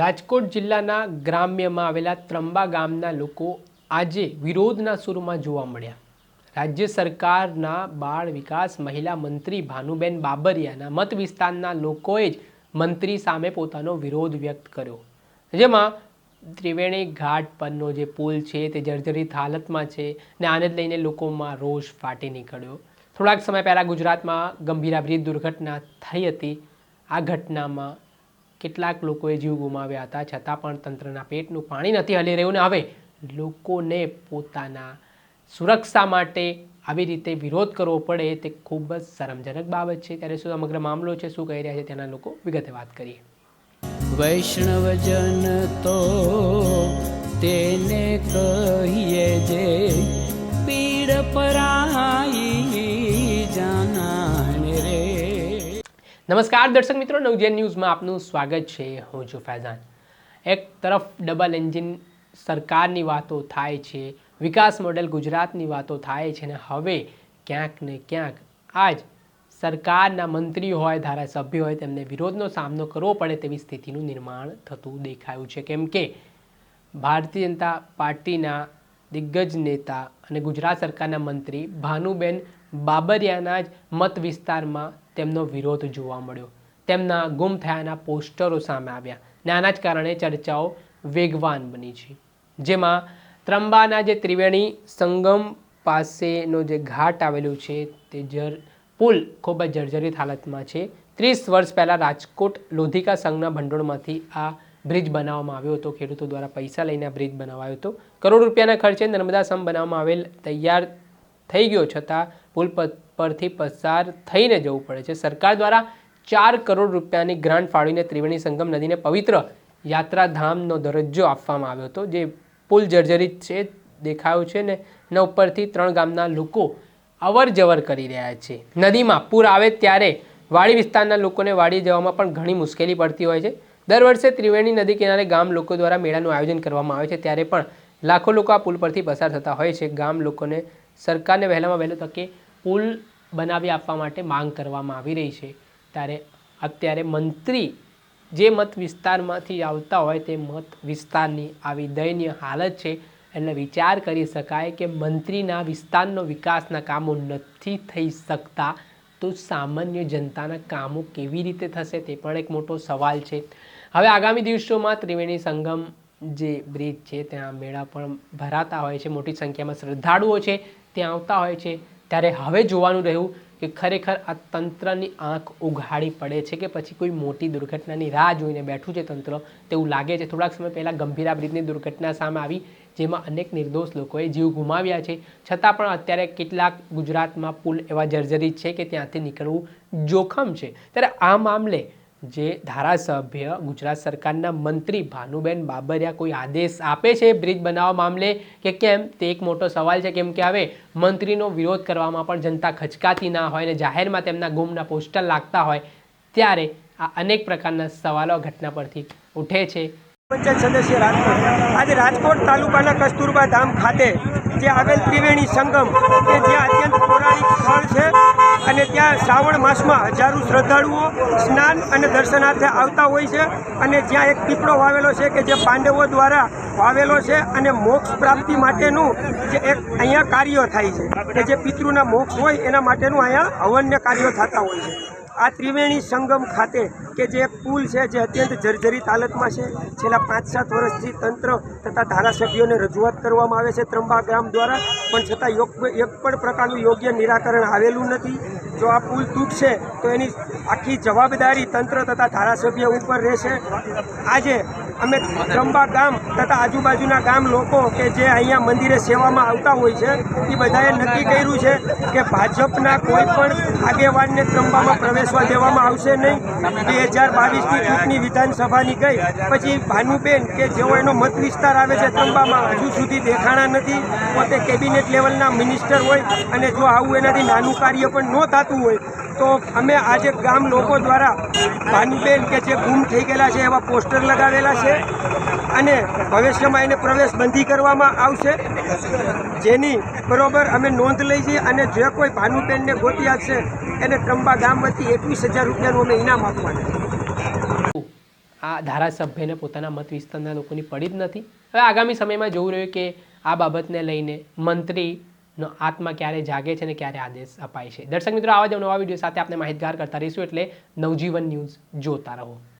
રાજકોટ જિલ્લાના ગ્રામ્યમાં આવેલા ત્રંબા ગામના લોકો આજે વિરોધના સૂરમાં જોવા મળ્યા. રાજ્ય સરકારના બાળ વિકાસ મહિલા મંત્રી ભાનુબેન બાબરિયાના મત વિસ્તારના લોકોએ જ મંત્રી સામે પોતાનો વિરોધ વ્યક્ત કર્યો. જેમાં ત્રિવેણી ઘાટ પરનો જે પુલ છે તે જર્જરિત હાલતમાં છે ને આને જ લઈને લોકોમાં રોષ ફાટી નીકળ્યો. થોડાક સમય પહેલાં ગુજરાતમાં ગંભીરા બ્રિજ દુર્ઘટના થઈ હતી. આ ઘટનામાં કેટલાક લોકોએ જીવ ગુમાવ્યા હતા. છતાં પણ તંત્રના પેટનું પાણી નથી હલી રહ્યું ને હવે લોકોને પોતાના સુરક્ષા માટે આવી રીતે વિરોધ કરવો પડે તે ખૂબ જ શરમજનક બાબત છે. ત્યારે શું સમગ્ર મામલો છે, શું કહી રહ્યા છે તેના લોકો વિગતે વાત કરીએ. વૈષ્ણવજન તો તેને કહીએ જે પીડ પરાઈ નમસ્કાર દર્શક મિત્રો નવજેન ન્યૂઝમાં આપનું સ્વાગત છે. હું છું ફૈઝાન. એક તરફ ડબલ એન્જિન સરકારની વાતો થાય છે, વિકાસ મોડેલ ગુજરાતની વાતો થાય છે ને હવે ક્યાંક ને ક્યાંક આજ સરકારના મંત્રી હોય, ધારાસભ્ય હોય, તેમને વિરોધનો સામનો કરવો પડે તેવી સ્થિતિનું નિર્માણ થતું દેખાયું છે. કેમ કે ભારતીય જનતા પાર્ટીના દિગ્ગજ નેતા અને ગુજરાત સરકારના મંત્રી ભાનુબેન બાબરિયાના જ મત વિસ્તારમાં તેમનો વિરોધ જોવા મળ્યો. તેમના ગુમ થયાના પોસ્ટરો સામે આવ્યા ને આના જ કારણે ચર્ચાઓ વેગવાન બની છે. જેમાં ત્રંબાના જે ત્રિવેણી સંગમ પાસેનો જે ઘાટ આવેલું છે તે જર, પુલ ખૂબ જ જર્જરિત હાલતમાં છે. ત્રીસ વર્ષ પહેલાં રાજકોટ લોધિકા સંઘના ભંડોળમાંથી આ બ્રિજ બનાવવામાં આવ્યો હતો. ખેડૂતો દ્વારા પૈસા લઈને આ બ્રિજ બનાવાયો હતો. કરોડ રૂપિયાના ખર્ચે નર્મદા સંઘ બનાવવામાં આવેલ, તૈયાર થઈ ગયો છતાં પુલ પર- પરથી પસાર થઈને જવું પડે છે. સરકાર દ્વારા ચાર કરોડ રૂપિયાની ગ્રાન્ટ ફાળવીને ત્રિવેણી સંગમ નદીને પવિત્ર યાત્રાધામનો દરજ્જો આપવામાં આવ્યો હતો, જે પુલ જર્જરિત છે, દેખાયો છે ને એના ઉપરથી ત્રણ ગામના લોકો અવર જવર કરી રહ્યા છે. નદીમાં પૂર આવે ત્યારે વાડી વિસ્તારના લોકોને વાડી જવામાં પણ ઘણી મુશ્કેલી પડતી હોય છે. દર વર્ષે ત્રિવેણી નદી કિનારે ગામ લોકો દ્વારા મેળાનું આયોજન કરવામાં આવે છે, ત્યારે પણ લાખો લોકો આ પુલ પરથી પસાર થતા હોય છે. ગામ લોકોને સરકારને વહેલામાં વહેલો તકે પુલ બનાવી આપવા માટે માંગ કરવામાં આવી રહી છે. ત્યારે અત્યારે મંત્રી જે મત વિસ્તારમાંથી આવતા હોય તે મત વિસ્તારની આવી દયનીય હાલત છે. એટલે વિચાર કરી શકાય કે મંત્રીના વિસ્તારનો વિકાસના કામો નથી થઈ શકતા તો સામાન્ય જનતાના કામો કેવી રીતે થશે તે પણ એક મોટો સવાલ છે. હવે આગામી દિવસોમાં ત્રિવેણી સંગમ જે બ્રિજ છે, ત્યાં મેળા પણ ભરાતા હોય છે. મોટી સંખ્યામાં શ્રદ્ધાળુઓ છે. ત્યાં આવતા હોય છે, ત્યારે હવે જોવાનું રહ્યું કે ખરેખર આ તંત્રની આંખ ઉઘાડી પડે છે કે પછી કોઈ મોટી દુર્ઘટનાની રાહ જોઈને બેઠું છે તંત્ર, તેવું લાગે છે. થોડાક સમય પહેલાં ગંભીરા બ્રિજની દુર્ઘટના સામે આવી, જેમાં અનેક નિર્દોષ લોકોએ જીવ ગુમાવ્યા છે. છતાં પણ અત્યારે કેટલાક ગુજરાતમાં પુલ એવા જર્જરિત છે કે ત્યાંથી નીકળવું જોખમ છે. ત્યારે આ મામલે જે ધારાસભ્ય ગુજરાત સરકારના મંત્રી ભાનુબેન બાબરિયા કોઈ આદેશ આપે છે બ્રિજ બનાવવા મામલે? કે કેમ? તે એક મોટો સવાલ છે, કેમ કે હવે મંત્રીનો વિરોધ કરવામાં પણ જનતા ખચકાતી ના હોય ને જાહેરમાં તેમના ગુમના પોસ્ટર લાગતા હોય ત્યારે આ અનેક પ્રકારના સવાલો ઘટના પરથી ઉઠે છે. પંચાયત સદસ્ય રાજકોટ. આજે રાજકોટ તાલુકાના કસ્તુરબા ધામ ખાતે જે આવેલ ત્રિવેણી સંગમ, કે જે અત્યંત પૌરાણિક સ્થળ છે અને ત્યાં શ્રાવણ માસમાં હજારો શ્રદ્ધાળુઓ સ્નાન અને દર્શનાર્થે આવતા હોય છે અને જ્યાં એક પીપળો વાવેલો છે કે જે પાંડવો દ્વારા વાવેલો છે અને મોક્ષ પ્રાપ્તિ માટેનું જે એક અહીંયા કાર્ય થાય છે કે જે પિતૃના મોક્ષ હોય એના માટેનું અહીંયા હવન્ય કાર્યો થતા હોય છે. આ ત્રિવેણી સંગમ ખાતે કે જે પુલ છે જે અત્યંત જર્જરિત હાલતમાં છે, છેલ્લા પાંચ સાત વર્ષથી તંત્ર તથા ધારાસભ્યોને રજૂઆત કરવામાં આવે છે ત્રંબા ગ્રામ દ્વારા, પણ છતાં એક પણ પ્રકારનું યોગ્ય નિરાકરણ આવેલું નથી. જો આ પુલ તૂટશે, તો એની આખી જવાબદારી તંત્ર તથા ધારાસભ્ય ઉપર રહેશે. આજે અમે ત્રંબા ગામ તથા આજુબાજુના ગામ લોકો કે જે અહીંયા મંદિરે સેવામાં આવતા હોય છે, એ બધાએ નક્કી કર્યું છે કે ભાજપના કોઈ પણ આગેવાનને ત્રંબામાં પ્રવેશવા દેવામાં આવશે નહીં. બે હજાર બાવીસની ચૂંટણી વિધાનસભાની ગઈ. પછી ભાનુબેન કે જેઓ એનો મત વિસ્તાર આવે છે ત્રંબામાં હજુ સુધી દેખાણા નથી. પોતે કેબિનેટ લેવલના મિનિસ્ટર હોય અને જો આવું એનાથી નાનું કાર્ય પણ ન થતું હોય તો અમે આજે ગામ લોકો દ્વારા ભાનુબેન કે જે ગુમ થઈ ગયેલા છે એવા પોસ્ટર લગાવેલા છે અને ભવિષ્યમાં એને પ્રવેશ બંધી કરવામાં આવશે. જેની બરોબર અમે નોંધ લઈ જઈએ અને જે કોઈ ભાનુબેનને ગોતી આપશે, એને ત્રંબા ગામ વતી એકવીસ હજાર રૂપિયાનું અમે ઇનામ આપવાના આ ધારાસભ્યને પોતાના મત વિસ્તારના લોકોની પડી જ નથી. હવે આગામી સમયમાં જોવું રહ્યું કે આ બાબતને લઈને મંત્રીનો આત્મા ક્યારે જાગે છે અને ક્યારે આદેશ અપાય છે. દર્શક મિત્રો, આવા જ નવા વીડિયો સાથે આપણે માહિતગાર કરતા રહીશું એટલે નવજીવન ન્યૂઝ જોતા રહો.